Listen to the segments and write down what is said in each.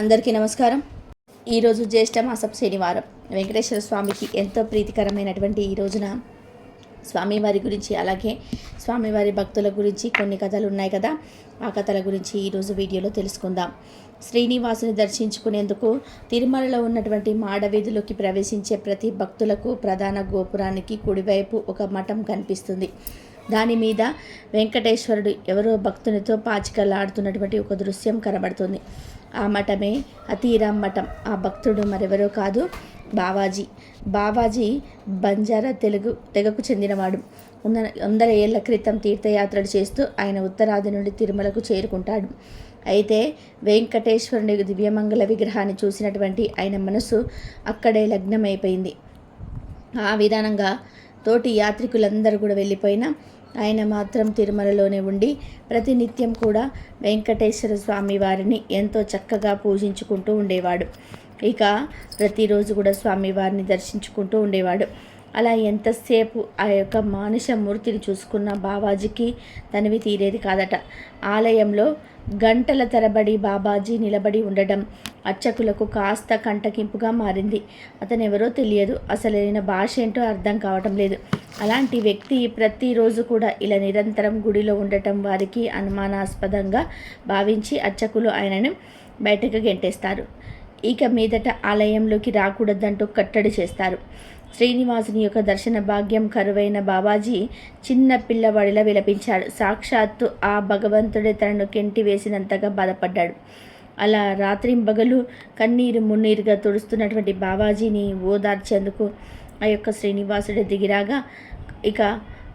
అందరికీ నమస్కారం. ఈరోజు జ్యేష్ఠ మాసం శనివారం. వెంకటేశ్వర స్వామికి ఎంతో ప్రీతికరమైనటువంటి ఈ రోజున స్వామివారి గురించి అలాగే స్వామివారి భక్తుల గురించి కొన్ని కథలు ఉన్నాయి కదా. ఆ కథల గురించి ఈరోజు వీడియోలో తెలుసుకుందాం. శ్రీనివాసుని దర్శించుకునేందుకు తిరుమలలో ఉన్నటువంటి మాడవీధులోకి ప్రవేశించే ప్రతి భక్తులకు ప్రధాన గోపురానికి కుడివైపు ఒక మఠం కనిపిస్తుంది. దాని మీద వెంకటేశ్వరుడు ఎవరో భక్తునితో పాచికలాడుతున్నటువంటి ఒక దృశ్యం కనబడుతుంది. ఆ మఠమే అతీరామ్ మఠం. ఆ భక్తుడు మరెవరో కాదు బావాజీ. బావాజీ బంజారా తెలుగు తెగకు చెందినవాడు. వంద వందల ఏళ్ళ క్రితం తీర్థయాత్రలు చేస్తూ ఆయన ఉత్తరాది నుండి తిరుమలకు చేరుకుంటాడు. అయితే వెంకటేశ్వరుని దివ్యమంగళ విగ్రహాన్ని చూసినటువంటి ఆయన మనసు అక్కడే లగ్నమైపోయింది. ఆ విధానంగా తోటి యాత్రికులందరూ కూడా వెళ్ళిపోయినా ఆయన మాత్రం తిరుమలలోనే ఉండి ప్రతినిత్యం కూడా వెంకటేశ్వర స్వామి వారిని ఎంతో చక్కగా పూజించుకుంటూ ఉండేవాడు. ఇక ప్రతిరోజు కూడా స్వామివారిని దర్శించుకుంటూ ఉండేవాడు. అలా ఎంతసేపు ఆ యొక్క మానుష మూర్తిని చూసుకున్న బాబాజీకి తనివి తీరేది కాదట. ఆలయంలో గంటల తరబడి బాబాజీ నిలబడి ఉండడం అర్చకులకు కాస్త కంటకింపుగా మారింది. అతను ఎవరో తెలియదు. అసలు భాష ఏంటో అర్థం కావటం లేదు. అలాంటి వ్యక్తి ప్రతిరోజు కూడా ఇలా నిరంతరం గుడిలో ఉండటం వారికి అనుమానాస్పదంగా భావించి అర్చకులు ఆయనను బయటకు గెంటేస్తారు. ఇక మీదట ఆలయంలోకి రాకూడదంటూ కట్టడి చేస్తారు. శ్రీనివాసుని యొక్క దర్శన భాగ్యం కరువైన బాబాజీ చిన్న పిల్లవాడిలా విలపించాడు. సాక్షాత్తు ఆ భగవంతుడే తనను కెంటి వేసినంతగా బాధపడ్డాడు. అలా రాత్రింబగలు కన్నీరు మున్నీరుగా తుడుస్తున్నటువంటి బాబాజీని ఓదార్చేందుకు ఆ యొక్క శ్రీనివాసుడే దిగిరాగా ఇక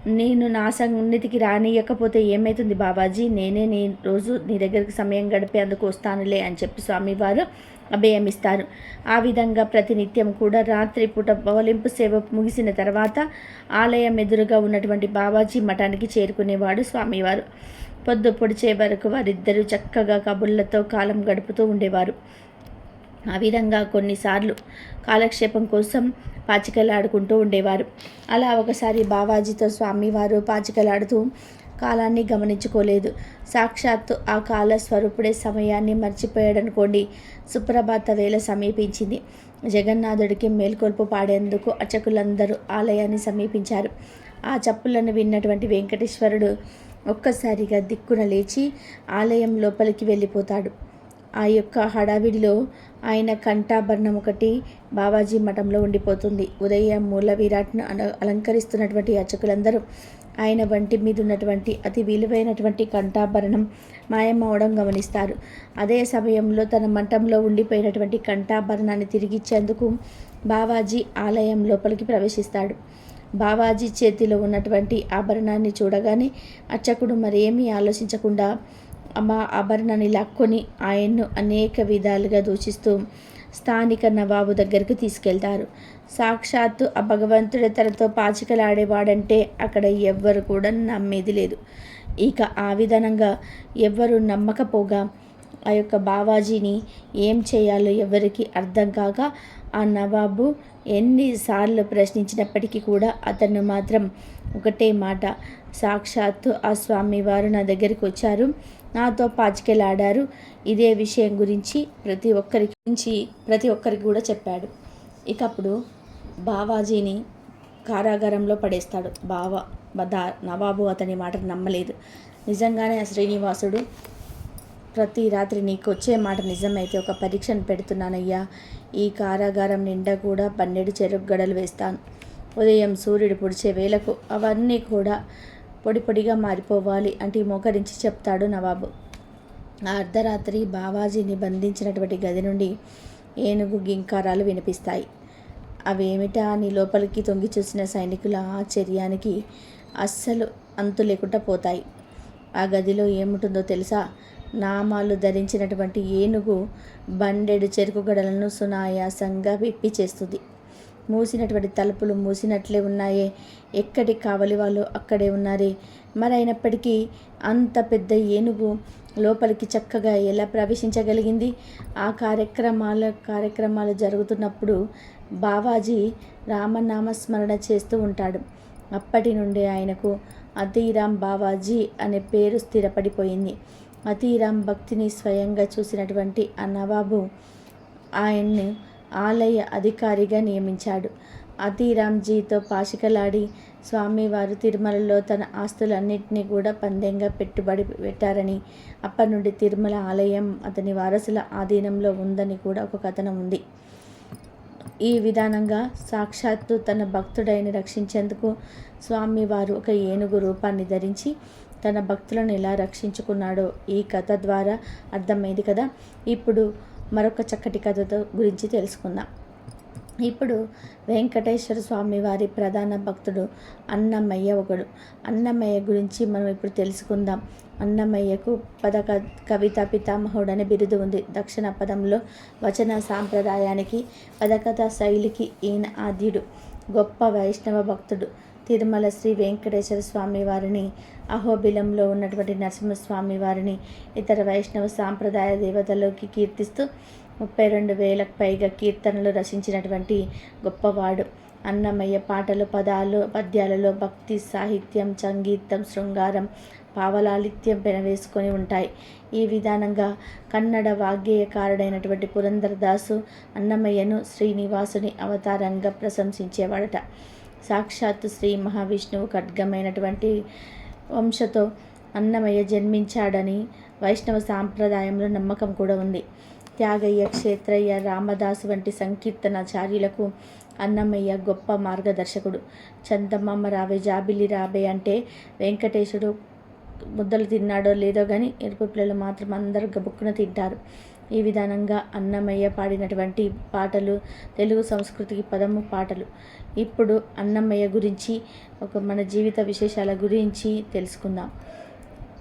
నేను నా సన్నిధికి రానియకపోతే ఏమవుతుంది బాబాజీ? నేనే నీ రోజు నీ దగ్గరికి సమయం గడిపేందుకు వస్తానులే అని చెప్పి స్వామివారు అభయమిస్తారు ఆ విధంగా ప్రతినిత్యం కూడా రాత్రిపూట బవలింపు సేవ ముగిసిన తర్వాత ఆలయం ఎదురుగా ఉన్నటువంటి బాబాజీ మఠానికి చేరుకునేవాడు స్వామివారు. పొద్దు పొడిచే వరకు వారిద్దరూ చక్కగా కబుర్లతో కాలం గడుపుతూ ఉండేవారు. ఆ విధంగా కొన్నిసార్లు కాలక్షేపం కోసం పాచికలాడుకుంటూ ఉండేవారు. అలా ఒకసారి బావాజీతో స్వామివారు పాచికలాడుతూ కాలాన్ని గమనించుకోలేదు. సాక్షాత్తు ఆ కాల స్వరూపుడే సమయాన్ని మర్చిపోయాడనుకోండి. సుప్రభాత వేళ సమీపించింది. జగన్నాథుడికి మేల్కొల్పు పాడేందుకు అర్చకులందరూ ఆలయాన్ని సమీపించారు. ఆ చప్పులను విన్నటువంటి వెంకటేశ్వరుడు ఒక్కసారిగా దిక్కున లేచి ఆలయం లోపలికి వెళ్ళిపోతాడు. ఆ యొక్క హడావిడిలో ఆయన కంఠాభరణం ఒకటి బాబాజీ మఠంలో ఉండిపోతుంది. ఉదయం మూల విరాట్ను అల- అలంకరిస్తున్నటువంటి అర్చకులందరూ ఆయన వంటి మీద ఉన్నటువంటి అతి విలువైనటువంటి కంఠాభరణం మాయమవడం గమనిస్తారు. అదే సమయంలో తన మఠంలో ఉండిపోయినటువంటి కంఠాభరణాన్ని తిరిగిచ్చేందుకు బావాజీ ఆలయం లోపలికి ప్రవేశిస్తాడు. బావాజీ చేతిలో ఉన్నటువంటి ఆభరణాన్ని చూడగానే అర్చకుడు మరేమీ ఆలోచించకుండా మా ఆభరణాన్ని లాక్కొని ఆయన్ను అనేక విధాలుగా దూషిస్తూ స్థానిక నవాబు దగ్గరికి తీసుకెళ్తారు. సాక్షాత్తు ఆ భగవంతుడి తనతో పాచికలాడేవాడంటే అక్కడ ఎవ్వరు కూడా నమ్మేది లేదు. ఇక ఆ విధానంగా ఎవ్వరు నమ్మకపోగా ఆ యొక్క బావాజీని ఏం చేయాలో ఎవరికి అర్థం కాక ఆ నవాబు ఎన్నిసార్లు ప్రశ్నించినప్పటికీ కూడా అతను మాత్రం ఒకటే మాట సాక్షాత్తు ఆ స్వామివారు నా దగ్గరికి వచ్చారు నాతో పాచికెలాడారు. ఇదే విషయం గురించి ప్రతి ఒక్కరి గురించి ప్రతి ఒక్కరికి కూడా చెప్పాడు. ఇక అప్పుడు బావాజీని కారాగారంలో పడేస్తాడు. బావ బదా నవాబు అతని మాటను నమ్మలేదు. నిజంగానే ఆ శ్రీనివాసుడు ప్రతి రాత్రి నీకు వచ్చే మాట నిజమైతే ఒక పరీక్షను పెడుతున్నానయ్యా. ఈ కారాగారం నిండా కూడా పన్నెండు చెరుకు గడలు వేస్తాను. ఉదయం సూర్యుడు పొడిచే వేలకు అవన్నీ కూడా పొడి పొడిగా మారిపోవాలి అంటే మోకరించి చెప్తాడు నవాబు. ఆ అర్ధరాత్రి బావాజీని బంధించినటువంటి గది నుండి ఏనుగు గింకారాలు వినిపిస్తాయి. అవేమిటా అని లోపలికి తొంగి చూసిన సైనికుల ఆశ్చర్యానికి అస్సలు అంతు లేకుండా పోతాయి. ఆ గదిలో ఏముంటుందో తెలుసా? నామాలు ధరించినటువంటి ఏనుగు బండెడు చెరుకు గడలను సునాయాసంగా విప్పి చేస్తుంది. మూసినటువంటి తలుపులు మూసినట్లే ఉన్నాయే. ఎక్కడి కావలి వాళ్ళు అక్కడే ఉన్నారే? మరి అయినప్పటికీ అంత పెద్ద ఏనుగు లోపలికి చక్కగా ఎలా ప్రవేశించగలిగింది? ఆ కార్యక్రమాల కార్యక్రమాలు జరుగుతున్నప్పుడు బావాజీ రామనామస్మరణ చేస్తూ ఉంటాడు. అప్పటి నుండి ఆయనకు అతీరాం బావాజీ అనే పేరు స్థిరపడిపోయింది. అతీరామ్ భక్తిని స్వయంగా చూసినటువంటి ఆ నవాబు ఆయన్ని ఆలయ అధికారిగా నియమించాడు. అతీరామ్జీతో పాచికలాడి స్వామివారు తిరుమలలో తన ఆస్తులన్నింటినీ కూడా పందెంగా పెట్టుబడి పెట్టారని అప్పటి నుండి తిరుమల ఆలయం అతని వారసుల ఆధీనంలో ఉందని కూడా ఒక కథనం ఉంది. ఈ విధానంగా సాక్షాత్తు తన భక్తుడైని రక్షించేందుకు స్వామివారు ఒక ఏనుగు రూపాన్ని ధరించి తన భక్తులను ఎలా రక్షించుకున్నాడో ఈ కథ ద్వారా అర్థమైంది కదా. ఇప్పుడు మరొక చక్కటి కథతో గురించి తెలుసుకుందాం. ఇప్పుడు వెంకటేశ్వర స్వామి వారి ప్రధాన భక్తుడు అన్నమయ్య ఒకడు. అన్నమయ్య గురించి మనం ఇప్పుడు తెలుసుకుందాం. అన్నమయ్యకు పద కవిత పితామహుడు అనే బిరుదు ఉంది. దక్షిణ పదంలో వచన సాంప్రదాయానికి పదకథ శైలికి ఈయన ఆద్యుడు గొప్ప వైష్ణవ భక్తుడు. తిరుమల శ్రీ వెంకటేశ్వర స్వామి వారిని అహోబిలంలో ఉన్నటువంటి నరసింహస్వామి వారిని ఇతర వైష్ణవ సాంప్రదాయ దేవతలోకి కీర్తిస్తూ ముప్పై రెండు వేలకు పైగా కీర్తనలు రచించినటువంటి గొప్పవాడు. అన్నమయ్య పాటలు పదాలు పద్యాలలో భక్తి సాహిత్యం సంగీతం శృంగారం పావలాలిత్యం పెనవేసుకొని ఉంటాయి. ఈ విధానంగా కన్నడ వాగ్గేయకారుడైనటువంటి పురంధరదాసు అన్నమయ్యను శ్రీనివాసుని అవతారంగా ప్రశంసించేవాడట. సాక్షాత్తు శ్రీ మహావిష్ణువు ఖడ్గమైనటువంటి వంశతో అన్నమయ్య జన్మించాడని వైష్ణవ సాంప్రదాయంలో నమ్మకం కూడా ఉంది. త్యాగయ్య క్షేత్రయ్య రామదాసు వంటి సంకీర్తనాచార్యులకు అన్నమయ్య గొప్ప మార్గదర్శకుడు. చందమామ రావే జాబిలి రాబే అంటే వెంకటేశుడు ముద్దలు తిన్నాడో లేదో కానీ ఎరుపు పిల్లలు మాత్రం అందరూ గబుక్కున తింటారు. ఈ విధానంగా అన్నమయ్య పాడినటువంటి పాటలు తెలుగు సంస్కృతికి పదము పాటలు. ఇప్పుడు అన్నమయ్య గురించి ఒక మన జీవిత విశేషాల గురించి తెలుసుకుందాం.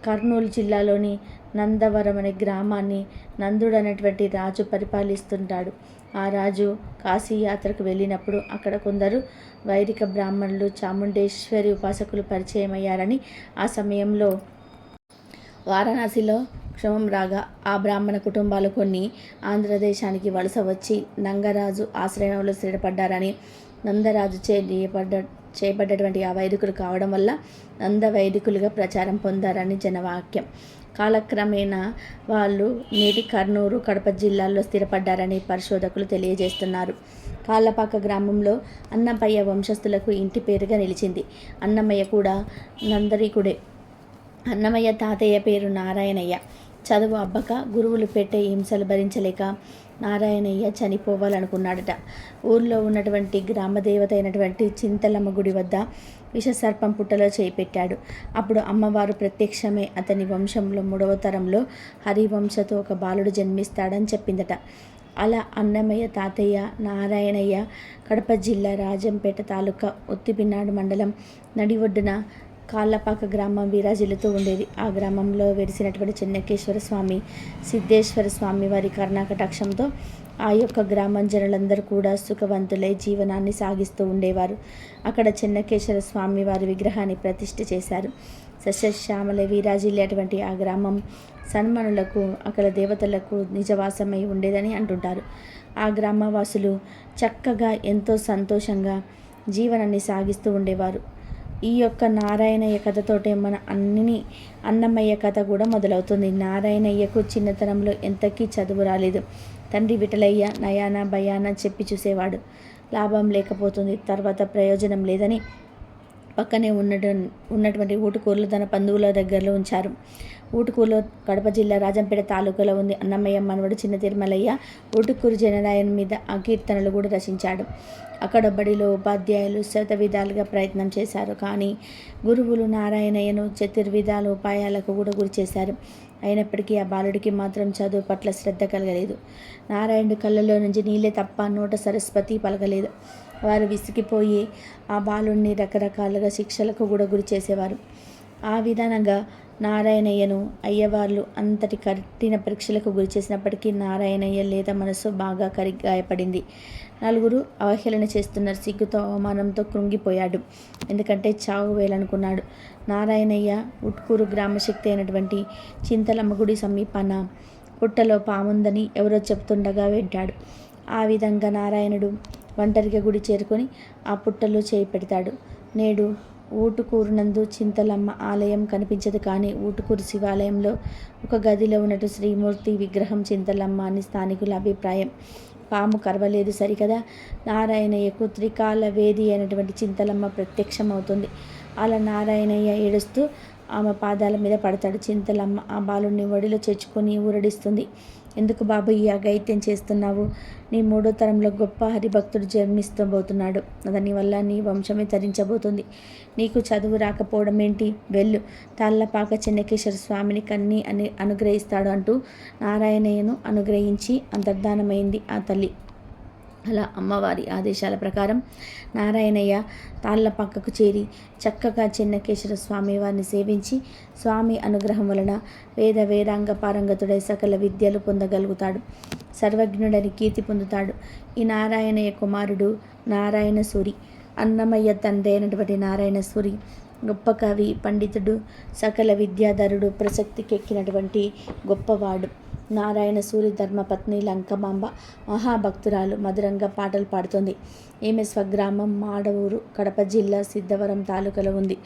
కర్నూలు జిల్లాలోని నందవరం అనే గ్రామాన్ని నందుడు అనేటువంటి రాజు పరిపాలిస్తుంటాడు. ఆ రాజు కాశీ యాత్రకు వెళ్ళినప్పుడు అక్కడ కొందరు వైదిక బ్రాహ్మణులు చాముండేశ్వరి ఉపాసకులు పరిచయమయ్యారని ఆ సమయంలో వారణాసిలో క్షమం రాగా ఆ బ్రాహ్మణ కుటుంబాలు కొన్ని ఆంధ్రదేశానికి వలస వచ్చి నంగరాజు ఆశ్రయంలో స్థిరపడ్డారని నందరాజు చే చేపడ్డటువంటి ఆ వైదికులు కావడం వల్ల నంద వైదికులుగా ప్రచారం పొందారని జనవాక్యం. కాలక్రమేణా వాళ్ళు నేటి కర్నూలు కడప జిల్లాల్లో స్థిరపడ్డారని పరిశోధకులు తెలియజేస్తున్నారు. కాళ్ళపాక గ్రామంలో అన్నమయ్య వంశస్థులకు ఇంటి పేరుగా నిలిచింది. అన్నమయ్య కూడా నందరికుడే. అన్నమయ్య తాతయ్య పేరు నారాయణయ్య. చదువు అబ్బక గురువులు పెట్టే హింసలు భరించలేక నారాయణయ్య చనిపోవాలనుకున్నాడట. ఊర్లో ఉన్నటువంటి గ్రామదేవత అయినటువంటి చింతలమ్మ గుడి వద్ద విషసర్పం పుట్టలో చేపెట్టాడు అప్పుడు అమ్మవారు ప్రత్యక్షమే అతని వంశంలో మూడవ తరంలో హరివంశతో ఒక బాలుడు జన్మిస్తాడని చెప్పిందట. అలా అన్నమయ్య తాతయ్య నారాయణయ్య కడప జిల్లా రాజంపేట తాలూకా ఒత్తిపినాడు మండలం నడి ఒడ్డున కాళ్ళపాక గ్రామం విరాజిల్లుతూ ఉండేది. ఆ గ్రామంలో వెలిసినటువంటి చెన్నకేశ్వర స్వామి సిద్ధేశ్వర స్వామి వారి కర్ణాకటాక్షంతో ఆ యొక్క గ్రామం జనులందరూ కూడా సుఖవంతులై జీవనాన్ని సాగిస్తూ ఉండేవారు. అక్కడ చెన్నకేశ్వర స్వామి వారి విగ్రహాన్ని ప్రతిష్ఠ చేశారు. సస్యశ్యామల వీరాజిల్లేటువంటి ఆ గ్రామం సన్మనులకు అక్కడ దేవతలకు నిజవాసమై ఉండేదని అంటుంటారు. ఆ గ్రామవాసులు చక్కగా ఎంతో సంతోషంగా జీవనాన్ని సాగిస్తూ ఉండేవారు. ఈ యొక్క నారాయణయ్య కథతోటే మన అన్నిని అన్నమయ్య కథ కూడా మొదలవుతుంది. నారాయణయ్యకు చిన్నతనంలో ఎంతకీ చదువు రాలేదు. తండ్రి విటలయ్య నయాన భయాన చెప్పి చూసేవాడు. లాభం లేకపోతుంది. తర్వాత ప్రయోజనం లేదని పక్కనే ఉన్న ఉన్నటువంటి ఊటుకూరలు తన బంధువుల దగ్గరలో ఉంచారు. ఊటుకూరులో కడప జిల్లా రాజంపేట తాలూకాలో ఉంది. అన్నమయ్య మనవడు చిన్న తిరుమలయ్య ఊటుకూరు జననాయన్ మీద ఆ కీర్తనలు కూడా రచించాడు. అక్కడ బడిలో ఉపాధ్యాయులు శత విధాలుగా ప్రయత్నం చేశారు. కానీ గురువులు నారాయణయ్యను చతుర్విధాల ఉపాయాలకు కూడా గురి చేశారు. అయినప్పటికీ ఆ బాలుడికి మాత్రం చదువు పట్ల శ్రద్ధ కలగలేదు. నారాయణుడి కళ్ళలో నుంచి నీళ్ళే తప్ప నోట సరస్వతి పలకలేదు. వారు విసిగిపోయి ఆ బాలుడిని రకరకాలుగా శిక్షలకు కూడా గురి చేసేవారు. ఆ విధానంగా నారాయణయ్యను అయ్యవార్లు అంతటి కఠిన పరీక్షలకు గురి చేసినప్పటికీ నారాయణయ్య లేదా మనసు బాగా కరి గాయపడింది నలుగురు అవహేళన చేస్తున్న సిగ్గుతో అవమానంతో కృంగిపోయాడు. ఎందుకంటే చావు వేయాలనుకున్నాడు నారాయణయ్య ఉట్కూరు గ్రామశక్తి అయినటువంటి చింతలమ్మ గుడి సమీపాన పుట్టలో పాముందని ఎవరో చెప్తుండగా వింటాడు. ఆ విధంగా నారాయణుడు ఒంటరిగా గుడి చేరుకొని ఆ పుట్టలో చేయి పెడతాడు. నేడు ఊటుకూరు నందు చింతలమ్మ ఆలయం కనిపించదు కానీ ఊటుకూరు శివాలయంలో ఒక గదిలో ఉన్నట్టు శ్రీమూర్తి విగ్రహం చింతలమ్మ అని స్థానికుల అభిప్రాయం. పాము కరవలేదు సరికదా? నారాయణయ్యకు త్రికాల వేది అయినటువంటి చింతలమ్మ ప్రత్యక్షమవుతుంది. అలా నారాయణయ్య ఏడుస్తూ ఆమె పాదాల మీద పడతాడు. చింతలమ్మ ఆ బాలుని ఒడిలో చేర్చుకొని ఊరడిస్తుంది. ఎందుకు బాబు ఈ అగైత్యం చేస్తున్నావు? నీ మూడో తరంలో గొప్ప హరిభక్తుడు జన్మిస్తబోతున్నాడు. అతని వల్ల నీ వంశమే తరించబోతుంది నీకు చదువు రాకపోవడం ఏంటి? వెళ్ళు. తాళ్ళపాక చెన్నకేశ్వర స్వామిని కన్ని అని అనుగ్రహిస్తాడు అంటూ నారాయణయ్యను అనుగ్రహించి అంతర్ధానమైంది ఆ తల్లి. అలా అమ్మవారి ఆదేశాల ప్రకారం నారాయణయ్య తాళ్ళ పక్కకు చేరి చక్కగా చెన్నకేశ్వర స్వామి వారిని సేవించి స్వామి అనుగ్రహం వలన వేద వేదాంగ పారంగతుడై సకల విద్యలు పొందగలుగుతాడు. సర్వజ్ఞుడని కీర్తి పొందుతాడు. ఈ నారాయణయ్య కుమారుడు నారాయణ సూరి అన్నమయ్య తండ్రి అయినటువంటి నారాయణ సూరి గొప్ప కవి పండితుడు సకల విద్యాధరుడు ప్రసక్తికెక్కినటువంటి గొప్పవాడు. నారాయణ సూరి ధర్మపత్ని లంకమాంబ మహాభక్తురాలు మధురంగా పాటలు పాడుతుంది. ఈమె స్వగ్రామం మాడవూరు కడప జిల్లా సిద్ధవరం తాలూకాలో ఉంది.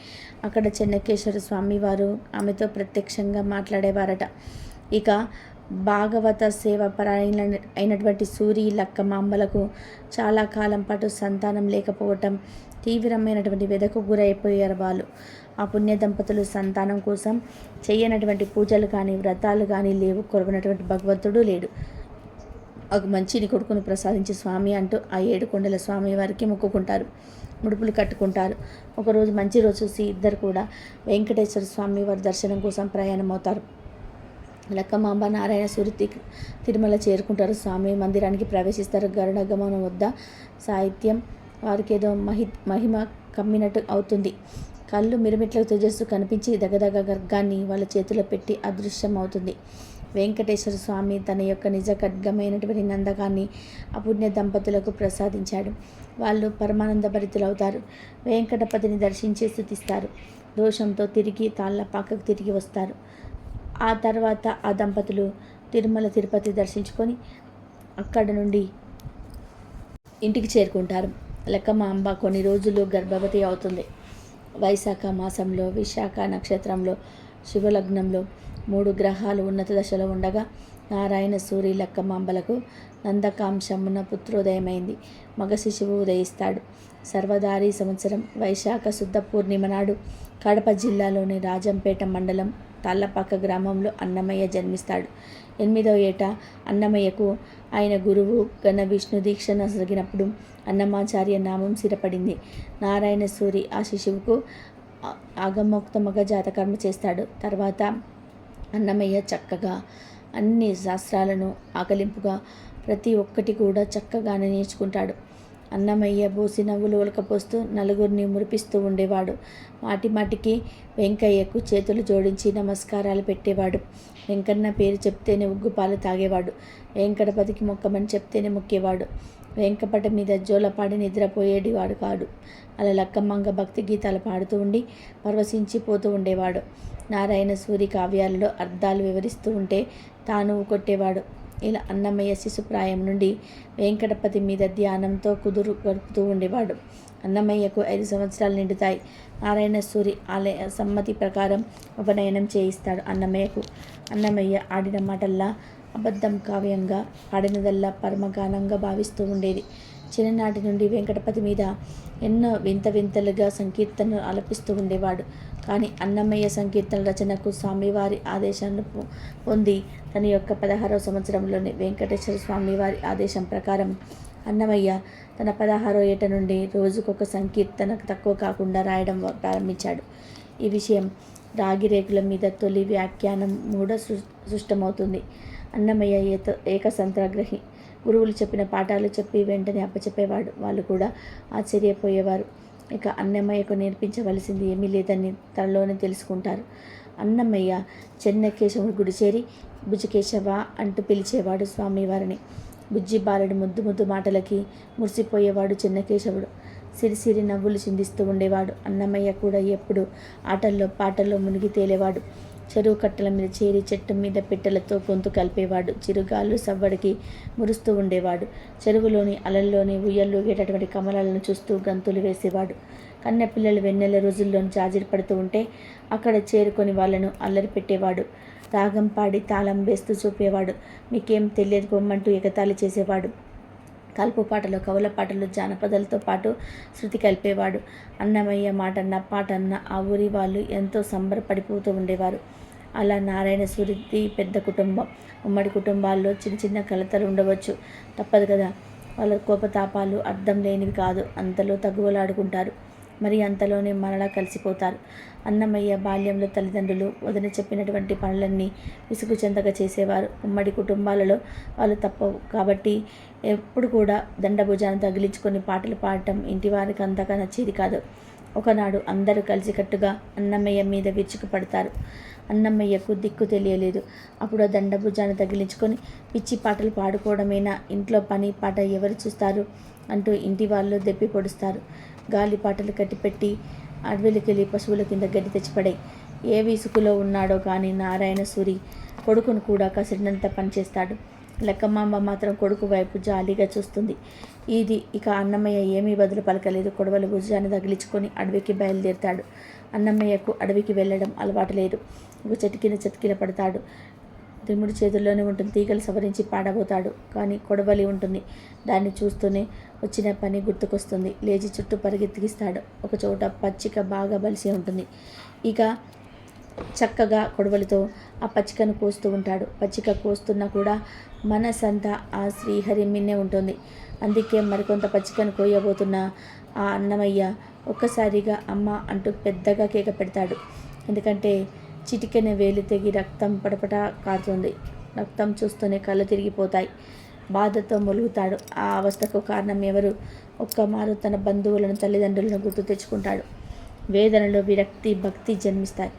అక్కడ చెన్నకేశ్వర స్వామి వారు ఆమెతో ప్రత్యక్షంగా మాట్లాడేవారట. ఇక భాగవత సేవ పరాయణ అయినటువంటి సూరి లక్కమాంబలకు చాలా కాలం పాటు సంతానం లేకపోవటం తీవ్రమైనటువంటి వెదకు గురైపోయారు వాళ్ళు. ఆ పుణ్య దంపతులు సంతానం కోసం చేయనటువంటి పూజలు కానీ వ్రతాలు కానీ లేవు. కొరవనటువంటి భగవంతుడు లేడు. ఒక మంచిని కొడుకుని ప్రసాదించి స్వామి అంటూ ఆ ఏడు కొండల స్వామి వారికి మొక్కుకుంటారు. ముడుపులు కట్టుకుంటారు. ఒకరోజు మంచి రోజు చూసి ఇద్దరు కూడా వెంకటేశ్వర స్వామి వారి దర్శనం కోసం ప్రయాణం అవుతారు లక్కమాంబ నారాయణ సూరి తిరుమల చేరుకుంటారు. స్వామి మందిరానికి ప్రవేశిస్తారు. గరుడ గమనం వద్ద సాహిత్యం వారికి ఏదో మహి మహిమ కమ్మినట్టు అవుతుంది. కళ్ళు మిరుమిట్ల తేజస్సు కనిపించి దగదగ గర్గాన్ని వాళ్ళ చేతిలో పెట్టి అదృశ్యం అవుతుంది వెంకటేశ్వర స్వామి తన యొక్క నిజ ఖడ్గమైనటువంటి నందకాన్ని అపుణ్య దంపతులకు ప్రసాదించాడు. వాళ్ళు పరమానంద భరితులవుతారు. వెంకటపతిని దర్శించి స్థుతిస్తారు. దోషంతో తిరిగి తాళ్ళ పాకకు తిరిగి వస్తారు. ఆ తర్వాత ఆ దంపతులు తిరుమల తిరుపతి దర్శించుకొని అక్కడ నుండి ఇంటికి చేరుకుంటారు. లెక్కమాంబ కొన్ని రోజులు గర్భవతి అవుతుంది. వైశాఖ మాసంలో విశాఖ నక్షత్రంలో శివలగ్నంలో మూడు గ్రహాలు ఉన్నత దశలో ఉండగా నారాయణ సూరి లక్కమాంబలకు నందకాంశమున పుత్రోదయమైంది. మగ శిశువు ఉదయిస్తాడు. సర్వదారి సంవత్సరం వైశాఖ శుద్ధ పూర్ణిమ నాడు కడప జిల్లాలోని రాజంపేట మండలం తాళ్ళపాక గ్రామంలో అన్నమయ్య జన్మిస్తాడు. ఎనిమిదవ ఏట అన్నమయ్యకు ఆయన గురువు ఘన విష్ణు దీక్ష జరిగినప్పుడు అన్నమాచార్య నామం స్థిరపడింది నారాయణ సూరి ఆ శిశువుకు ఆగమోక్తముగా జాతకర్మ చేస్తాడు. తర్వాత అన్నమయ్య చక్కగా అన్ని శాస్త్రాలను ఆకలింపుగా ప్రతి ఒక్కటి కూడా చక్కగానే నేర్చుకుంటాడు. అన్నమయ్య బోసి నవ్వులు ఉలకపోస్తూ నలుగురిని మురిపిస్తూ ఉండేవాడు. మాటి మాటికి వెంకయ్యకు చేతులు జోడించి నమస్కారాలు పెట్టేవాడు. వెంకన్న పేరు చెప్తేనే ఉగ్గుపాలు తాగేవాడు. వెంకటపతికి మొక్కమని చెప్తేనే మొక్కేవాడు. వెంకపట మీద జోలపాడి నిద్రపోయేటివాడు కాడు. అలా లక్కమ్మంగ భక్తి గీతాలు పాడుతూ ఉండి పరవశించిపోతూ ఉండేవాడు. నారాయణ సూరి కావ్యాలలో అర్థాలు వివరిస్తూ ఉంటే తాను కొట్టేవాడు. ఇలా అన్నమయ్య శిశుప్రాయం నుండి వెంకటపతి మీద ధ్యానంతో కుదురు గడుపుతూ ఉండేవాడు. అన్నమయ్యకు ఐదు సంవత్సరాలు నిండుతాయి. నారాయణ సూరి ఆలయ సమ్మతి ప్రకారం ఉపనయనం చేయిస్తాడు అన్నమయ్యకు. అన్నమయ్య ఆడిన మాటల్లా అబద్ధం కావ్యంగా పాడినదల్లా పరమగానంగా భావిస్తూ ఉండేది. చిన్ననాటి నుండి వెంకటపతి మీద ఎన్నో వింత వింతలుగా సంకీర్తనలు ఆలపిస్తూ ఉండేవాడు. కానీ అన్నమయ్య సంకీర్తన రచనకు స్వామివారి ఆదేశాన్ని పొంది తన యొక్క పదహారవ సంవత్సరంలోనే వెంకటేశ్వర స్వామివారి ఆదేశం ప్రకారం అన్నమయ్య తన పదహారో ఏట నుండి రోజుకొక సంకీర్తన తక్కువ కాకుండా రాయడం ప్రారంభించాడు. ఈ విషయం రాగిరేకుల మీద తొలి వ్యాఖ్యానం మూడ సృష్టమవుతుంది. అన్నమయ్య ఏత ఏకసంత్రగ్రహి. గురువులు చెప్పిన పాఠాలు చెప్పి వెంటనే అప్పచెప్పేవాడు. వాళ్ళు కూడా ఆశ్చర్యపోయేవారు. ఇక అన్నమయ్యకు నేర్పించవలసింది ఏమీ లేదని తనలోనే తెలుసుకుంటారు. అన్నమయ్య చెన్నకేశవుడు గుడి చేరి భుజకేశవ అంటూ పిలిచేవాడు స్వామివారిని. బుజ్జి బాలుడి ముద్దు ముద్దు మాటలకి మురిసిపోయేవాడు చిన్నకేశవుడు. సిరిసిరి నవ్వులు చిందిస్తూ ఉండేవాడు. అన్నమయ్య కూడా ఎప్పుడు ఆటల్లో పాటల్లో మునిగి తేలేవాడు. చెరువు కట్టల మీద చేరి చెట్టు మీద పిట్టలతో గొంతు కలిపేవాడు. చిరుగాళ్ళు సవ్వడికి మురుస్తూ ఉండేవాడు. చెరువులోని అలల్లోని ఉయ్యల్లు ఊగేటటువంటి కమలాలను చూస్తూ గంతులు వేసేవాడు. కన్నెపిల్లలు వెన్నెల రోజుల్లో జాజిరి పడుతూ ఉంటే అక్కడ చేరుకొని వాళ్ళను అల్లరి పెట్టేవాడు. రాగం పాడి తాళం వేస్తూ చూపేవాడు. మీకేం తెలియదు బొమ్మంటూ ఎగతాళి చేసేవాడు. కలుపు పాటలు కవుల పాటలు జానపదాలతో పాటు శృతి కలిపేవాడు. అన్నమయ్య మాటన్న పాటన్న ఆ ఊరి వాళ్ళు ఎంతో సంబరపడిపోతూ ఉండేవారు. అలా నారాయణ సూరిది పెద్ద కుటుంబం. ఉమ్మడి కుటుంబాల్లో చిన్న చిన్న కలతలు ఉండవచ్చు. తప్పదు కదా. వాళ్ళ కోపతాపాలు అర్థం లేనివి కాదు. అంతలో తగువలాడుకుంటారు. మరి అంతలోనే మరలా కలిసిపోతారు. అన్నమయ్య బాల్యంలో తల్లిదండ్రులు వదిన చెప్పినటువంటి పనులన్నీ విసుగు చెందగా చేసేవారు. ఉమ్మడి కుటుంబాలలో వాళ్ళు తప్పవు. కాబట్టి ఎప్పుడు కూడా దండభుజాన్ని తగిలించుకొని పాటలు పాడటం ఇంటి వారికి అంతగా నచ్చేది కాదు. ఒకనాడు అందరూ కలిసికట్టుగా అన్నమయ్య మీద విరుచుకు పడతారు అన్నమయ్యకు దిక్కు తెలియలేదు. అప్పుడు దండభుజాన్ని తగిలించుకొని పిచ్చి పాటలు పాడుకోవడమేనా? ఇంట్లో పని పాట ఎవరు చూస్తారు? అంటూ ఇంటి వాళ్ళు దెప్పి పొడుస్తారు. గాలి పాటలు కట్టిపెట్టి అడవిలోకెళ్ళి పశువుల కింద గడ్డి తెచ్చిపడాయి. ఏ విసుకులో ఉన్నాడో కానీ నారాయణ సూరి కొడుకును కూడా కసిరినంత పనిచేస్తాడు లెక్కమాంబ మాత్రం కొడుకు వైపు జాలీగా చూస్తుంది. ఇది ఇక అన్నమయ్య ఏమీ బదులు పలకలేదు. కొడవలు భుజాన్ని తగిలించుకొని అడవికి బయలుదేరుతాడు. అన్నమయ్యకు అడవికి వెళ్ళడం అలవాటు లేదు. ఒక చెట్టుకిన చెతికిన పడతాడు. తిమ్ముడి చేతుల్లోనే ఉంటుంది. తీగలు సవరించి పాడబోతాడు. కానీ కొడవలి ఉంటుంది. దాన్ని చూస్తూనే వచ్చిన పని గుర్తుకొస్తుంది. లేచి చుట్టూ పరిగెత్తికిస్తాడు ఒక చోట పచ్చిక బాగా బలిసి ఉంటుంది. ఇక చక్కగా కొడవలితో ఆ పచ్చికను కోస్తూ ఉంటాడు. పచ్చిక కోస్తున్నా కూడా మనసంతా ఆ శ్రీహరి మిన్నే ఉంటుంది. అందుకే మరికొంత పచ్చికను కోయబోతున్న ఆ అన్నమయ్య ఒక్కసారిగా అమ్మ అంటూ పెద్దగా కేక పెడతాడు. ఎందుకంటే చిటికెన వేలు తెగి రక్తం పడపట కారుతుంది. రక్తం చూస్తూనే కళ్ళు తిరిగిపోతాయి. బాధతో మొలుగుతాడు. ఆ అవస్థకు కారణం ఎవరు? ఒక్కమారు తన బంధువులను తల్లిదండ్రులను గుర్తు తెచ్చుకుంటాడు. వేదనలో విరక్తి భక్తి జన్మిస్తాయి.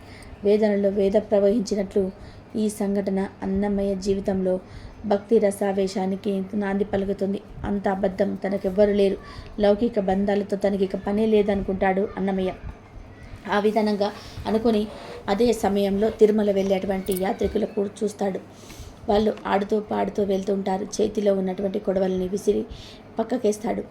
వేదనలో వేద ప్రవహించినట్లు ఈ సంఘటన అన్నమయ్య జీవితంలో భక్తి రసావేశానికి నాంది పలుకుతుంది. అంత అబద్ధం తనకెవ్వరు లేరు. లౌకిక బంధాలతో తనకి ఇక పనే లేదనుకుంటాడు అన్నమయ్య. ఆ విధానంగా అనుకుని అదే సమయంలో తిరుమల వెళ్ళేటువంటి యాత్రికులకు చూస్తాడు. వాళ్ళు ఆడుతూ పాడుతూ వెళ్తుంటారు చేతిలో ఉన్నటువంటి కొడవల్ని విసిరి పక్కకేస్తాడు.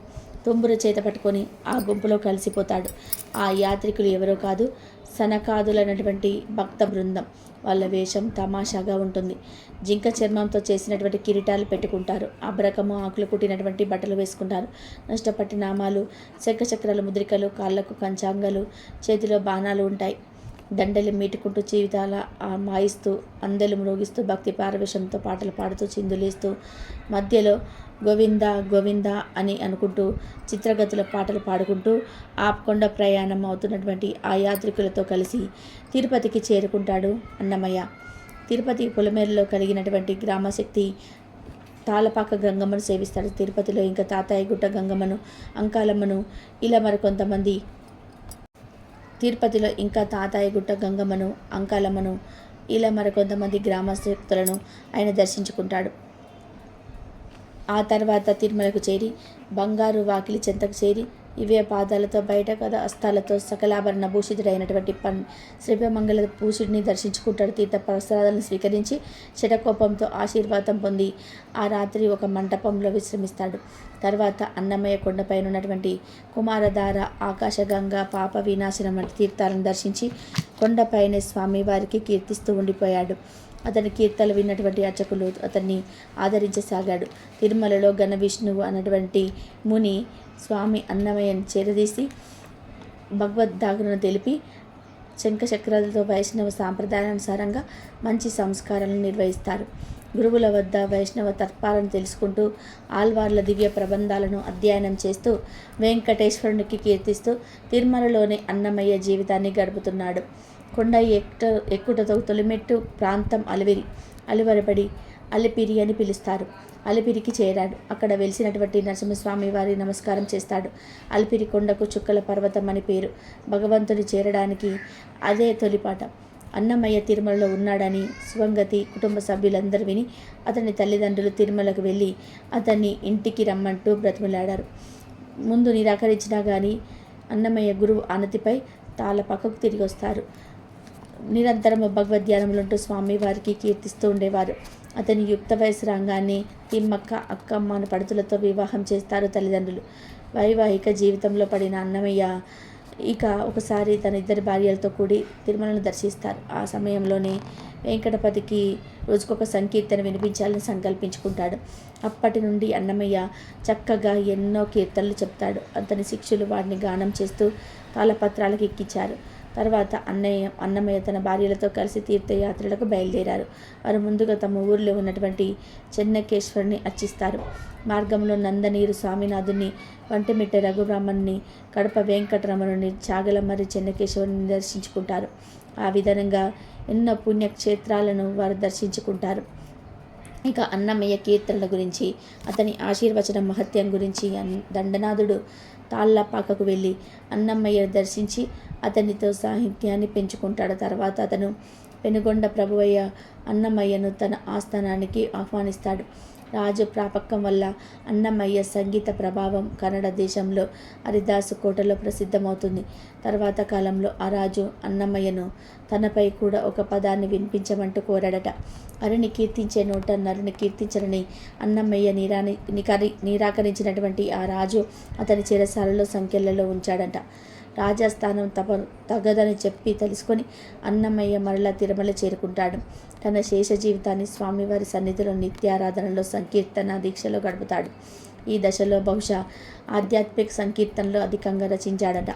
తుమ్మురు చేత పట్టుకొని ఆ గుంపులో కలిసిపోతాడు. ఆ యాత్రికులు ఎవరో కాదు సనకాదులైనటువంటి భక్త బృందం. వాళ్ళ వేషం తమాషాగా ఉంటుంది. జింక చర్మంతో చేసినటువంటి కిరీటాలు పెట్టుకుంటారు. అబ్రకము ఆకులు కుట్టినటువంటి బట్టలు వేసుకుంటారు. నష్టపట్టి నామాలు శంఖచక్రాల ముద్రికలు కాళ్ళకు కంచాంగలు చేతిలో బాణాలు ఉంటాయి. దండలు మీటుకుంటూ జీవితాల మాయిస్తూ అందెలు మ్రోగిస్తూ భక్తి పారవేశంతో పాటలు పాడుతూ చిందులేస్తూ మధ్యలో గోవింద గోవింద అని అనుకుంటూ చిత్రగతుల పాటలు పాడుకుంటూ ఆపకొండ ప్రయాణం అవుతున్నటువంటి ఆ యాత్రికులతో కలిసి తిరుపతికి చేరుకుంటాడు అన్నమయ్య. తిరుపతి పొలమేరలో కలిగినటువంటి గ్రామశక్తి తాళపాక గంగమ్మను సేవిస్తాడు. తిరుపతిలో ఇంకా తాతాయి గుట్ట గంగమ్మను అంకాలమ్మను ఇలా మరికొంతమంది తిరుపతిలో ఇంకా తాతాయగుట్ట గంగమ్మను అంకాలమ్మను ఇలా మరికొంతమంది గ్రామస్తులను ఆయన దర్శించుకుంటాడు. ఆ తర్వాత తిరుమలకు చేరి బంగారు వాకిలి చెంతకు చేరి ఇవే పాదాలతో బయట కథ హస్తాలతో సకలాభరణ భూషితుడైనటువంటి పన్ శ్రీభమంగళ భూషుడిని దర్శించుకుంటాడు. తీర్థ ప్రసాదాలను స్వీకరించి శటకోపంతో ఆశీర్వాదం పొంది ఆ రాత్రి ఒక మంటపంలో విశ్రమిస్తాడు. తర్వాత అన్నమయ్య కొండపైన ఉన్నటువంటి కుమారధార ఆకాశగంగా పాప వినాశనం వంటి తీర్థాలను దర్శించి కొండపైనే స్వామివారికి కీర్తిస్తూ ఉండిపోయాడు. అతని కీర్తలు విన్నటువంటి అర్చకులు అతన్ని ఆదరించసాగాడు. తిరుమలలో ఘన విష్ణువు అన్నటువంటి ముని స్వామి అన్నమయ్యను చేరదీసి భగవద్ధాగులను తెలిపి శంఖచక్రాలతో వైష్ణవ సాంప్రదాయానుసారంగా మంచి సంస్కారాలను నిర్వహిస్తారు. గురువుల వద్ద వైష్ణవ తర్పాలను తెలుసుకుంటూ ఆల్వార్ల దివ్య ప్రబంధాలను అధ్యయనం చేస్తూ వెంకటేశ్వరునికి కీర్తిస్తూ తిరుమలలోని అన్నమయ్య జీవితాన్ని గడుపుతున్నాడు. కొండ ఎక్కుట ఎక్కుటతో తొలిమెట్టు ప్రాంతం అలివిరి అలివరబడి అలిపిరి అని పిలుస్తారు. అలిపిరికి చేరాడు. అక్కడ వెలిసినటువంటి నరసింహస్వామి వారి నమస్కారం చేస్తాడు. అలిపిరి కొండకు చుక్కల పర్వతం అని పేరు. భగవంతుని చేరడానికి అదే తొలిపాట. అన్నమయ్య తిరుమలలో ఉన్నాడని శివంగతి కుటుంబ సభ్యులందరూ విని అతని తల్లిదండ్రులు తిరుమలకు వెళ్ళి అతన్ని ఇంటికి రమ్మంటూ బ్రతిమలాడారు. ముందు నిరాకరించినా కానీ అన్నమయ్య గురువు అనతిపై తాళ పక్కకు తిరిగి వస్తారు. నిరంతరం భగవద్ధ్యానములుంటూ స్వామి వారికి కీర్తిస్తూ ఉండేవారు. అతని యుక్త వయసు రంగాన్ని తిమ్మక్క అక్కమ్మ అనే పడుతులతో వివాహం చేస్తారు తల్లిదండ్రులు. వైవాహిక జీవితంలో పడిన అన్నమయ్య ఇక ఒకసారి తన ఇద్దరి భార్యలతో కూడి తిరుమలను దర్శిస్తారు. ఆ సమయంలోనే వెంకటపతికి రోజుకొక సంకీర్తన వినిపించాలని సంకల్పించుకుంటాడు. అప్పటి నుండి అన్నమయ్య చక్కగా ఎన్నో కీర్తనలు చెప్తాడు. అతని శిష్యులు వాటిని గానం చేస్తూ తాళపత్రాలకు ఎక్కించారు తర్వాత అన్నయ్య అన్నమయ్య తన భార్యలతో కలిసి తీర్థయాత్రలకు బయలుదేరారు. వారు ముందుగా తమ ఊరిలో ఉన్నటువంటి చెన్నకేశ్వరుని అర్చిస్తారు. మార్గంలో నందనీరు స్వామినాథుని వంటమిట్ట రఘుబ్రహ్మణ్ణి కడప వెంకటరమణుని చాగలమరి చెన్నకేశ్వరుని దర్శించుకుంటారు. ఆ విధంగా ఎన్నో పుణ్యక్షేత్రాలను వారు దర్శించుకుంటారు. ఇక అన్నమయ్య కీర్తనల గురించి అతని ఆశీర్వచన మహత్యం గురించి అన్- దండనాథుడు వెళ్ళి అన్నమ్మయ్య దర్శించి అతనితో సాహిత్యాన్ని పెంచుకుంటాడు. తర్వాత అతను పెనుగొండ ప్రభువయ్య అన్నమయ్యను తన ఆస్థానానికి ఆహ్వానిస్తాడు. రాజు ప్రాపకం వల్ల అన్నమయ్య సంగీత ప్రభావం కన్నడ దేశంలో హరిదాసు కోటలో ప్రసిద్ధమవుతుంది. తర్వాత కాలంలో ఆ రాజు అన్నమయ్యను తనపై కూడా ఒక పదాన్ని వినిపించమంటూ కోరాడట. హరిని కీర్తించే నోట నరుని కీర్తించరని అన్నమయ్య నిరాని నికరి నిరాకరించినటువంటి ఆ రాజు అతని చిరసాలలో సంఖ్యలలో ఉంచాడట. రాజస్థానం తప తగదని చెప్పి తెలుసుకొని అన్నమయ్య మరల తిరుమల చేరుకుంటాడు. తన శేష జీవితాన్ని స్వామివారి సన్నిధిలో నిత్యారాధనలో సంకీర్తన దీక్షలో గడుపుతాడు. ఈ దశలో బహుశా ఆధ్యాత్మిక సంకీర్తనలు అధికంగా రచించాడట.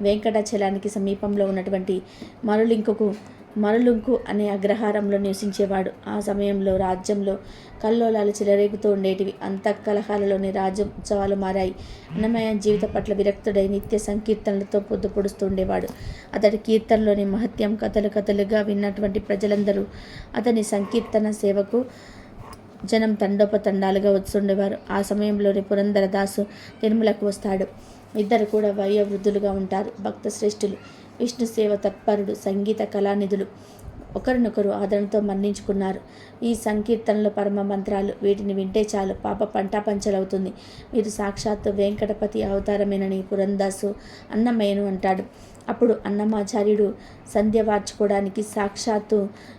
వెంకటాచలానికి సమీపంలో ఉన్నటువంటి మరులింకుకు మరలుంకు అనే అగ్రహారంలో నివసించేవాడు. ఆ సమయంలో రాజ్యంలో కల్లోలాలు చెలరేగుతూ ఉండేటివి. అంత కలహాలలోని రాజ్య ఉత్సవాలు మారాయి. అన్నమయ్య జీవిత పట్ల విరక్తుడై నిత్య సంకీర్తనలతో పొద్దు పొడుస్తూ ఉండేవాడు. అతడి కీర్తనలోని మహత్యం కథలు కథలుగా విన్నటువంటి ప్రజలందరూ అతని సంకీర్తన సేవకు జనం తండోపతండాలుగా వస్తుండేవారు ఆ సమయంలోనే పురంధరదాసు తిరుమలకు వస్తాడు. ఇద్దరు కూడా వయోవృద్ధులుగా ఉంటారు. భక్త శ్రేష్ఠులు విష్ణు సేవ తత్పరుడు సంగీత కళానిధులు ఒకరినొకరు ఆదరణతో మన్నించుకున్నారు. ఈ సంకీర్తనలు పరమ మంత్రాలు వీటిని వింటే చాలు పాప పంటాపంచలవుతుంది. మీరు సాక్షాత్తు వెంకటపతి అవతారమేనని పురందాసు అన్నమయ్యను అంటాడు. అప్పుడు అన్నమాచార్యుడు సంధ్య వార్చుకోవడానికి సాక్షాత్తు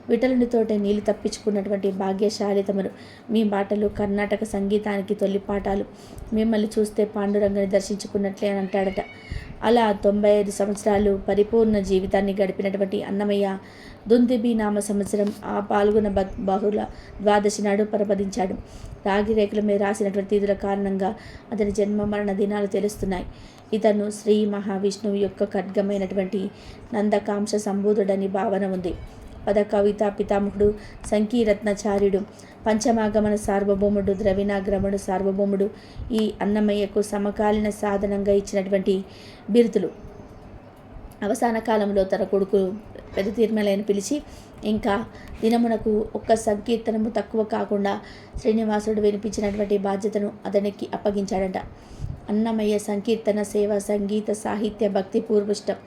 విటలునితోటే నీళ్ళు తప్పించుకున్నటువంటి భాగ్యశాలి తమరు మీ బాటలు కర్ణాటక సంగీతానికి తొలి పాఠాలు మిమ్మల్ని చూస్తే పాండురంగని దర్శించుకున్నట్లే అని అంటాడట. అలా తొంభై ఐదు సంవత్సరాలు పరిపూర్ణ జీవితాన్ని గడిపినటువంటి అన్నమయ్య దుందిబి నామ సంవత్సరం ఆ పాల్గొన బ బహుళ ద్వాదశి నాడు పరపదించాడు. రాగి రేకుల మీద రాసినటువంటి తిథుల కారణంగా అతని జన్మ మరణ దినాలు తెలుస్తున్నాయి. ఇతను శ్రీ మహావిష్ణువు యొక్క ఖడ్గమైనటువంటి నందకాంశ సంబూధుడని భావన ఉంది. పద కవిత పితామహుడు సంకీరత్నచార్యుడు పంచమాగమన సార్వభౌముడు ద్రవిణాగ్రముడు సార్వభౌముడు ఈ అన్నమయ్యకు సమకాలీన సాధనంగా ఇచ్చినటువంటి బిరుదులు. అవసాన కాలంలో తన కొడుకు పెద్ద తీర్మలని పిలిచి ఇంకా దినమునకు ఒక్క సంకీర్తనము తక్కువ కాకుండా శ్రీనివాసుడు వినిపించినటువంటి బాధ్యతను అతనికి అప్పగించాడట. అన్నమయ్య సంకీర్తన సేవ సంగీత సాహిత్య భక్తి పూర్వష్టం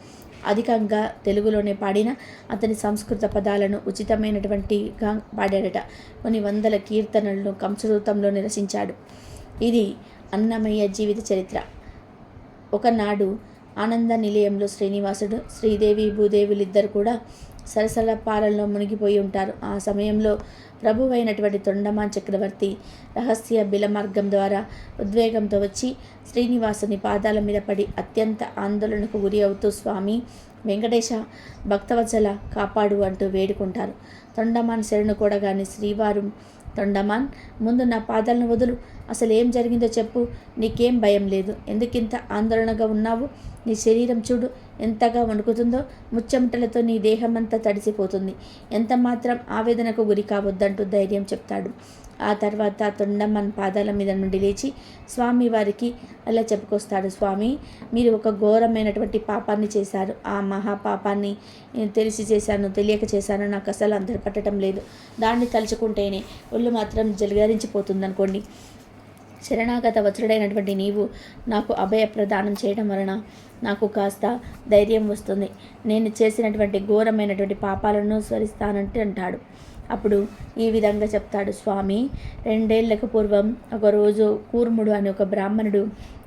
అధికంగా తెలుగులోనే పాడిన అతని సంస్కృత పదాలను ఉచితమైనటువంటిగా పాడాడట. కొన్ని వందల కీర్తనలను కంసరూతంలో నిరసించాడు ఇది అన్నమయ్య జీవిత చరిత్ర. ఒకనాడు ఆనంద నిలయంలో శ్రీనివాసుడు శ్రీదేవి భూదేవులిద్దరు కూడా సరసల పాలనలో మునిగిపోయి ఉంటారు. ఆ సమయంలో ప్రభువైనటువంటి తొండమాన్ చక్రవర్తి రహస్య బిలమార్గం ద్వారా ఉద్వేగంతో వచ్చి శ్రీనివాసుని పాదాల మీద పడి అత్యంత ఆందోళనకు గురి అవుతూ స్వామి వెంకటేశ భక్తవత్సల కాపాడు అంటూ వేడుకుంటారు. తొండమాన్ శరణు కూడా కానీ శ్రీవారు తొండమాన్ ముందు నా పాదాలను వదులు. అసలు ఏం జరిగిందో చెప్పు. నీకేం భయం లేదు. ఎందుకింత ఆందోళనగా ఉన్నావు? నీ శరీరం చూడు ఎంతగా వణుకుతుందో. ముచ్చెమటలతో నీ దేహమంతా తడిసిపోతుంది. ఎంత మాత్రం ఆవేదనకు గురి కావద్దంటూ ధైర్యం చెప్తాడు. ఆ తర్వాత తొండమ్మన్ పాదాల మీద నుండి లేచి స్వామి వారికి అలా చెప్పుకొస్తాడు స్వామి మీరు ఒక ఘోరమైనటువంటి పాపాన్ని చేశారు. ఆ మహాపాపాన్ని తెలిసి చేశాను తెలియక చేశాను. నాకు అసలు అందరు పట్టడం లేదు. దాన్ని తలుచుకుంటేనే ఒళ్ళు మాత్రం జలగరించిపోతుంది అనుకోండి శరణాగత వత్సరుడైనటువంటి నీవు నాకు అభయ ప్రదానం చేయడం వలన నాకు కాస్త ధైర్యం వస్తుంది. నేను చేసినటువంటి ఘోరమైనటువంటి పాపాలను స్మరిస్తానంటే అంటాడు. అప్పుడు ఈ విధంగా చెప్తాడు స్వామి రెండేళ్ళకు పూర్వం ఒకరోజు కూర్ముడు అనే ఒక బ్రాహ్మణుడు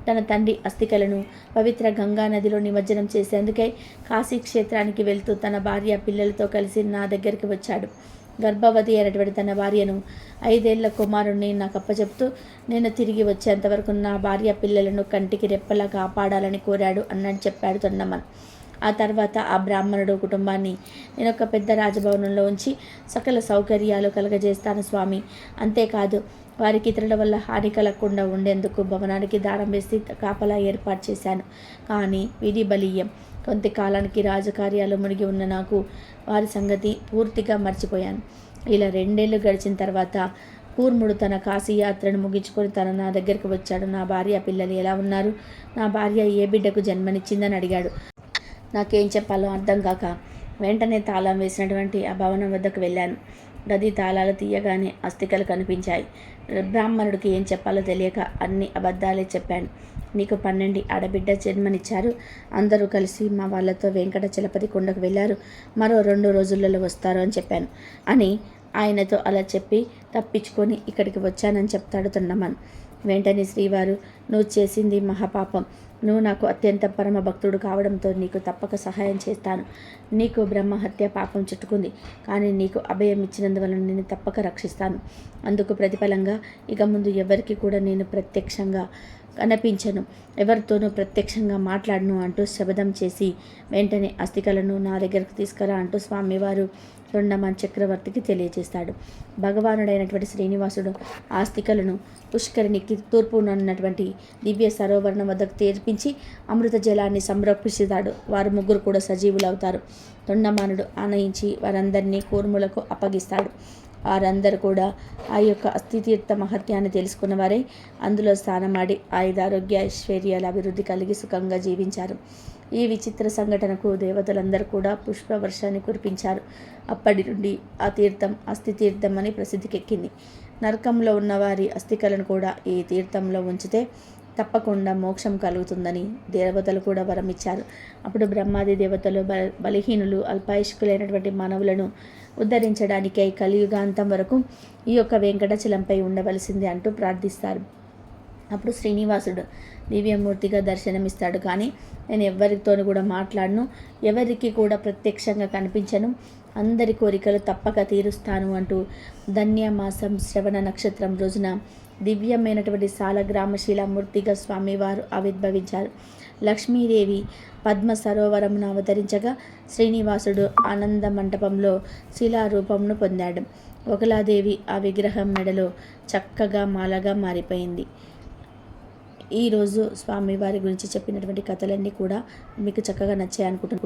తన తండ్రి అస్థికలను పవిత్ర గంగా నదిలో నిమజ్జనం చేసేందుకై కాశీ క్షేత్రానికి వెళ్తూ తన భార్య పిల్లలతో కలిసి నా దగ్గరికి వచ్చాడు. గర్భవతి అయినటువంటి తన భార్యను ఐదేళ్ళ కుమారుణ్ణి నాకు అప్పచెప్తూ నేను తిరిగి వచ్చేంతవరకు నా భార్య పిల్లలను కంటికి రెప్పలా కాపాడాలని కోరాడు అన్నట్టు చెప్పాడు తొండమ్మన్ ఆ తర్వాత ఆ బ్రాహ్మణుడు కుటుంబాన్ని నేను ఒక పెద్ద రాజభవనంలో ఉంచి సకల సౌకర్యాలు కలగజేస్తాను స్వామి. అంతేకాదు వారికి ఇతరుల వల్ల హాని కలగకుండా ఉండేందుకు భవనానికి దారం వేసి కాపలా ఏర్పాటు చేశాను. కానీ విధి బలీయం. కొంత కాలానికి రాజకార్యాలు మునిగి ఉన్న నాకు వారి సంగతి పూర్తిగా మర్చిపోయాను. ఇలా రెండేళ్ళు గడిచిన తర్వాత కూర్ముడు తన కాశీ యాత్రను ముగించుకొని తన నా దగ్గరికి వచ్చాడు. నా భార్య పిల్లలు ఎలా ఉన్నారు? నా భార్య ఏ బిడ్డకు జన్మనిచ్చిందని అడిగాడు. నాకేం చెప్పాలో అర్థం కాక వెంటనే తాళం వేసినటువంటి ఆ భవనం వద్దకు వెళ్ళాను. గది తాళాలు తీయగానే అస్థికలు కనిపించాయి. బ్రాహ్మణుడికి ఏం చెప్పాలో తెలియక అన్ని అబద్ధాలే చెప్పాను. నీకు పన్నెండు ఆడబిడ్డ జన్మనిచ్చారు. అందరూ కలిసి మా వాళ్ళతో వెంకట చలపతి కొండకు వెళ్ళారు. మరో రెండు రోజులలో వస్తారు అని చెప్పాను. అని ఆయనతో అలా చెప్పి తప్పించుకొని ఇక్కడికి వచ్చానని చెప్తాడు తొండమన్. వెంటనే శ్రీవారు నువ్వు చేసింది మహాపాపం. నువ్వు నాకు అత్యంత పరమ భక్తుడు కావడంతో నీకు తప్పక సహాయం చేస్తాను. నీకు బ్రహ్మహత్య పాపం చుట్టుకుంది. కానీ నీకు అభయం ఇచ్చినందువలన నేను తప్పక రక్షిస్తాను. అందుకు ప్రతిఫలంగా ఇక ముందు ఎవరికి కూడా నేను ప్రత్యక్షంగా కనిపించను. ఎవరితోనూ ప్రత్యక్షంగా మాట్లాడను అంటూ శబదం చేసి వెంటనే అస్థికలను నా దగ్గరకు తీసుకురా అంటూ స్వామివారు తొండమాన్ చక్రవర్తికి తెలియజేస్తాడు. భగవానుడైనటువంటి శ్రీనివాసుడు ఆస్తికలను పుష్కరిణికి తూర్పునున్నటువంటి దివ్య సరోవరణం వద్దకు తీర్పించి అమృత జలాన్ని సంరక్షిస్తాడు. వారు ముగ్గురు కూడా సజీవులవుతారు. తొండమానుడు ఆనయించి వారందరినీ కూర్ములకు అప్పగిస్తాడు. వారందరూ కూడా ఆ యొక్క అస్థితీర్థ మహత్యాన్ని తెలుసుకున్న వారే అందులో స్థానమాడి ఆయుధారోగ్య ఐశ్వర్యాల అభివృద్ధి కలిగి సుఖంగా జీవించారు. ఈ విచిత్ర సంఘటనకు దేవతలందరూ కూడా పుష్పవర్షాన్ని కురిపించారు. అప్పటి నుండి ఆ తీర్థం అస్థి తీర్థం అని ప్రసిద్ధికెక్కింది. నరకంలో ఉన్నవారి అస్థికలను కూడా ఈ తీర్థంలో ఉంచితే తప్పకుండా మోక్షం కలుగుతుందని దేవతలు కూడా వరం ఇచ్చారు. అప్పుడు బ్రహ్మాది దేవతలు బ బలహీనులు అల్పాయుష్కులైనటువంటి మానవులను ఉద్ధరించడానికై కలియుగాంతం వరకు ఈ యొక్క వెంకటచలంపై ఉండవలసింది అంటూ ప్రార్థిస్తారు. అప్పుడు శ్రీనివాసుడు దివ్యమూర్తిగా దర్శనమిస్తాడు. కానీ నేను ఎవరితోనూ కూడా మాట్లాడను. ఎవరికి కూడా ప్రత్యక్షంగా కనిపించను. అందరి కోరికలు తప్పక తీరుస్తాను అంటూ ధన్యమాసం శ్రవణ నక్షత్రం రోజున దివ్యమైనటువంటి సాలగ్రామశీలమూర్తిగా స్వామివారు ఆవిర్భవించారు. లక్ష్మీదేవి పద్మ సరోవరమును అవతరించగా శ్రీనివాసుడు ఆనంద మంటపంలో శిలారూపమును పొందాడు. ఒకలాదేవి ఆ విగ్రహం మెడలో చక్కగా మాలగా మారిపోయింది. ఈరోజు స్వామివారి గురించి చెప్పినటువంటి కథలన్నీ కూడా మీకు చక్కగా నచ్చాయి అనుకుంటున్నాను